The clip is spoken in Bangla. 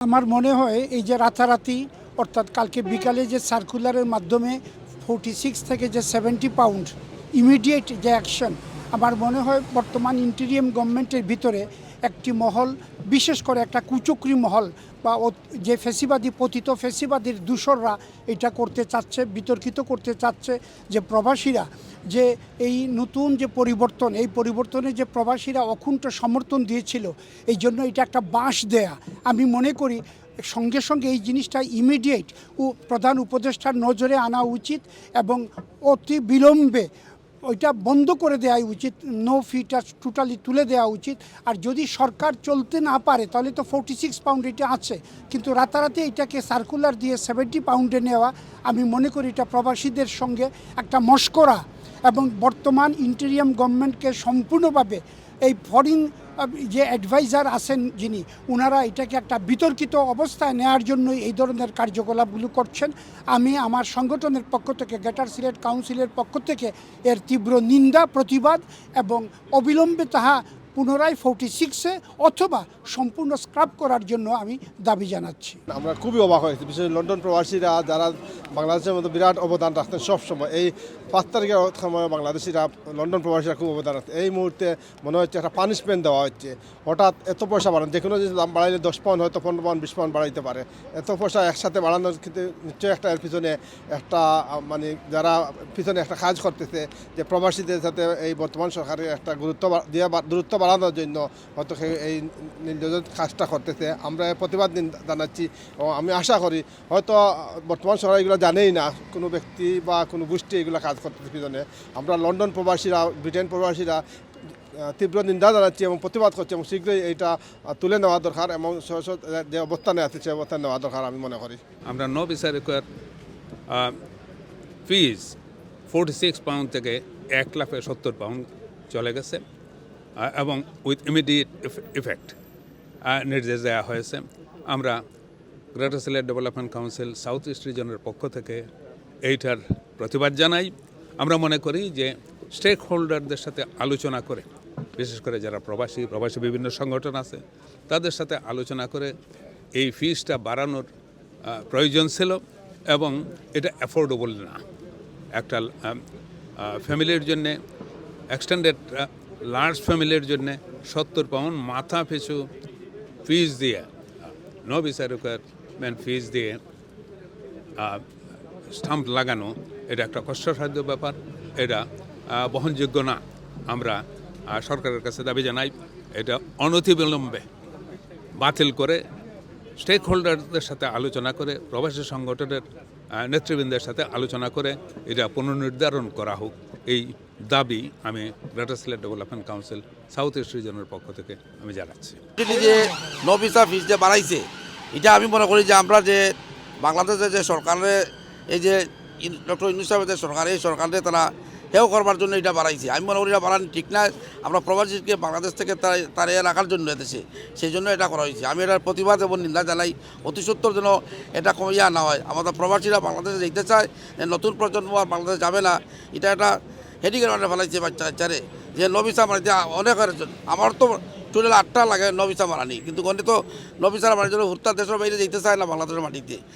আমার মনে হয় এই যে রাতারাতি, অর্থাৎ কালকে বিকালে যে সার্কুলারের মাধ্যমে ফোর্টি সিক্স থেকে যে সেভেন্টি পাউন্ড ইমিডিয়েট যে অ্যাকশন আমার মনে হয় বর্তমান ইন্টেরিয়াম গভর্নমেন্টের ভিতরে একটি মহল, বিশেষ করে একটা কুচক্রি মহল বা যে ফেসিবাদী পতিত ফেসিবাদীর দূষররা এটা করতে চাচ্ছে, বিতর্কিত করতে চাচ্ছে, যে প্রবাসীরা যে এই নতুন যে পরিবর্তন, এই পরিবর্তনে যে প্রবাসীরা অকুণ্ঠ সমর্থন দিয়েছিল, এই জন্য এটা একটা বাঁশ দেয়া। আমি মনে করি সঙ্গে সঙ্গে এই জিনিসটা ইমিডিয়েট প্রধান উপদেষ্টার নজরে আনা উচিত এবং অতি বিলম্বে ওইটা বন্ধ করে দেওয়া উচিত নো ফিটা টোটালি তুলে দেওয়া উচিত। আর যদি সরকার চলতে না পারে, তাহলে তো ফোর্টি সিক্স পাউন্ড এটা আছে। কিন্তু রাতারাতি এটাকে সার্কুলার দিয়ে সেভেন্টি পাউন্ডে নেওয়া, আমি মনে করি এটা প্রবাসীদের সঙ্গে একটা মস্করা। এবং বর্তমান ইন্টেরিয়াম গভর্নমেন্টকে সম্পূর্ণভাবে এই ফরিন যে অ্যাডভাইজার আছেন যিনি ওনারা এটাকে একটা বিতর্কিত অবস্থায় নেওয়ার জন্য এই ধরনের কার্যকলাপগুলো করছেন। আমি আমার সংগঠনের পক্ষ থেকে, গ্রেটার সিলেট কাউন্সিলের পক্ষ থেকে এর তীব্র নিন্দা, প্রতিবাদ এবং অবিলম্বে তাহা পুনরায় ফোর্টি সিক্সে অথবা সম্পূর্ণ স্ক্রাব করার জন্য আমি দাবি জানাচ্ছি। আমরা খুবই অবাক হয়েছি, বিশেষ লন্ডন প্রবাসীরা যারা বাংলাদেশের মধ্যে বিরাট অবদান রাখতেন সবসময়। এই পাঁচ তারিখের সময় বাংলাদেশিরা, লন্ডন প্রবাসীরা খুব অবদান রাখতেন। এই মুহূর্তে মনে হচ্ছে একটা পানিশমেন্ট দেওয়া হচ্ছে। হঠাৎ এত পয়সা বাড়ানো যে কোনো জিনিস দাম বাড়াইলে দশ পাউন্ড হয়তো পনেরো পাউন্ড বিশ পাউন্ড বাড়াইতে পারে। এত পয়সা একসাথে বাড়ানোর কিন্তু নিশ্চয়ই একটা এর পিছনে একটা মানে যারা পিছনে একটা কাজ করতেছে, যে প্রবাসীদের সাথে এই বর্তমান সরকারের একটা গুরুত্ব দিয়ে গুরুত্ব বাড়ানোর জন্য হয়তো এই নির্যাতন কাজটা করতেছে। আমরা প্রতিবাদ জানাচ্ছি ও আমি আশা করি হয়তো বর্তমান সরকার এগুলো জানেই না। কোনো ব্যক্তি বা কোনো গোষ্ঠী এগুলো কাজ করতেছে পিছনে। আমরা লন্ডন প্রবাসীরা ব্রিটেন প্রবাসীরা তীব্র নিন্দা জানাচ্ছি এবং প্রতিবাদ করছি এবং শীঘ্রই আহ, তুলে নেওয়া দরকার এবং যে অবস্থানে আছে সে অবস্থানে নেওয়া দরকার আমি মনে করি। আমরা no visa require fees forty six pound থেকে এক লাখে সত্তর পাউন্ড চলে গেছে। এবং উইথ ইমিডিয়েট ইফেক্ট নির্দেশ দেওয়া হয়েছে। আমরা greater Sylhet development council south east রিজনের পক্ষ থেকে এইটার প্রতিবাদ জানাই। আমরা মনে করি যে স্টেক হোল্ডারদের সাথে আলোচনা করে, বিশেষ করে যারা প্রবাসী প্রবাসী বিভিন্ন সংগঠন আছে, তাদের সাথে আলোচনা করে এই ফিজটা বাড়ানোর প্রয়োজন ছিল এবং এটা অ্যাফোর্ডেবল না। একটা ফ্যামিলির জন্যে এক্সটেন্ডেড লার্জ ফ্যামিলির জন্যে সত্তর পাউন্ড মাথা পিছু ফিজ দিয়ে। নো ভিসা রিকোয়ারমেন্ট ফিজ দিয়ে স্টাম্প লাগানো, এটা একটা কষ্টসাধ্য ব্যাপার। এটা বহনযোগ্য না। আমরা সরকারের কাছে দাবি জানাই, এটা অনতিবিলম্বে বাতিল করে স্টেক হোল্ডারদের সাথে আলোচনা করে, প্রবাসী সংগঠনের নেতৃবৃন্দের সাথে আলোচনা করে এটা পুনর্নির্ধারণ করা হোক। এই দাবি আমি greater Sylhet development council south east রিজনের পক্ষ থেকে আমি জানাচ্ছি। যে নবিসা ফিস যে বাড়াইছে, এটা আমি মনে করি যে আমরা যে বাংলাদেশের যে সরকারের, এই যে ডক্টর ইন্দু সাহেবের যে সরকার, এই সরকারে তারা হেও করবার জন্য এটা বাড়াইছে। আমি মনে করি এটা বাড়ানো ঠিক না। আমরা প্রবাসীকে বাংলাদেশ থেকে তাড়িয়ে রাখার জন্য এদেশে সেই জন্য এটা করা হয়েছে। আমি এটার প্রতিবাদ এবং নিন্দা জানাই। অতি সত্তর যেন এটা কমিয়া না হয়। আমাদের প্রবাসীরা বাংলাদেশে যেতে চায় নতুন প্রজন্ম আর বাংলাদেশ যাবে না। এটা একটা হেডিকের মানে ফেলাইছে বাচ্চা বাচ্চারে। যে নবিসা মারিতে অনেক হয়েছে। আমার তো টোটাল আটটা লাগে নবিসা মারানি কিন্তু গণিত তো নবিসা মারার জন্য হুত্তা দেশের বাইরে যেতে চায় না বাংলাদেশের মাটিতে।